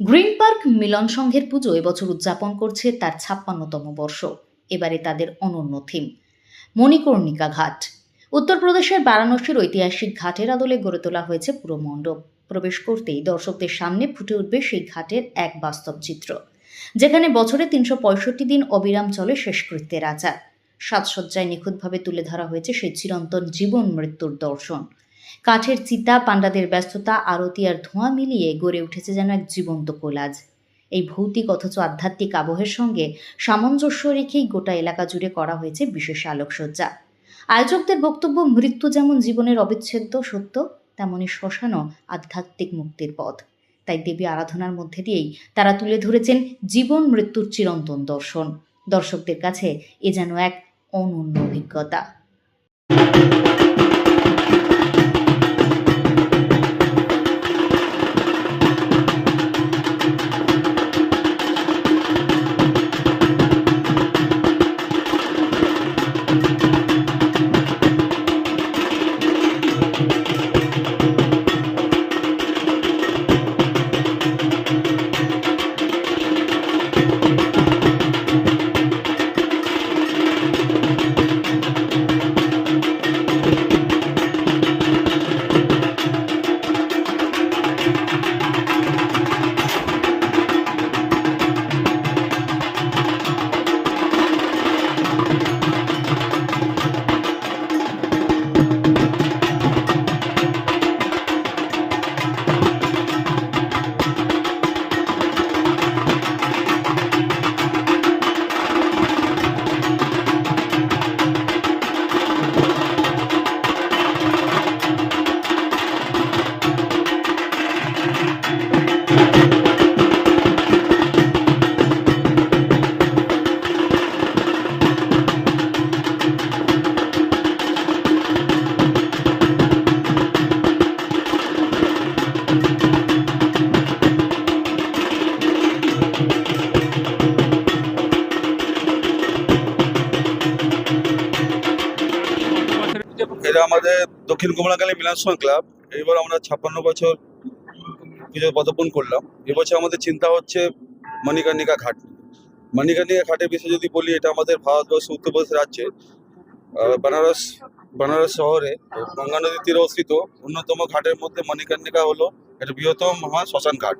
Green park মিলন সংঘের পুজো এবছর উদযাপন করছে তার ছাপ্পান্নতম বর্ষ। এবারে তাদের অনন্য থিম, মণিকর্ণিকা ঘাট। উত্তরপ্রদেশের বারাণসীর ঐতিহাসিক ঘাটের আদলে গড়ে তোলা হয়েছে পুরো মণ্ডপ। প্রবেশ করতেই দর্শকদের সামনে ফুটে উঠবে সেই ঘাটের এক বাস্তব চিত্র, যেখানে বছরে তিনশো পঁয়ষট্টি দিন অবিরাম চলে শেষকৃত্যের আচার। সাজসজ্জায় নিখুঁতভাবে তুলে ধরা হয়েছে সেই চিরন্তন জীবন মৃত্যুর দর্শন। কাঠের চিতা পাণ্ডাদের ব্যস্ততা, আরতি আর ধোঁয়া মিলিয়ে গড়ে উঠেছে যেন এক জীবন্ত কোলাজ। এই ভৌতিক অথচ আধ্যাত্মিক আবহের সঙ্গে সামঞ্জস্য রেখেই গোটা এলাকা জুড়ে করা হয়েছে বিশেষ আলোকসজ্জা। আয়োজকদের বক্তব্য, মৃত্যু যেমন জীবনের অবিচ্ছেদ্য সত্য, তেমনি শ্মশানও আধ্যাত্মিক মুক্তির পথ। তাই দেবী আরাধনার মধ্যে দিয়েই তারা তুলে ধরেছেন জীবন মৃত্যুর চিরন্তন দর্শন। দর্শকদের কাছে এ যেন এক অনন্য অভিজ্ঞতা। এটা আমাদের দক্ষিণ কমলাকালী মিলনসংঘ ক্লাব। এইবার আমরা ছাপ্পান্ন বছর পুজো পদার্পণ করলাম। এবছর আমাদের চিন্তা হচ্ছে মণিকর্ণিকা ঘাট। মণিকর্ণিকা ঘাটের বিষয়ে যদি বলি, এটা আমাদের ভারতবর্ষ উত্তরপ্রদেশ রাজ্যে বেনারস বেনারস শহরে গঙ্গা নদীর তীরে অবস্থিত। অন্যতম ঘাটের মধ্যে মণিকর্ণিকা হলো একটা বৃহত্তম মহা শ্মশান ঘাট।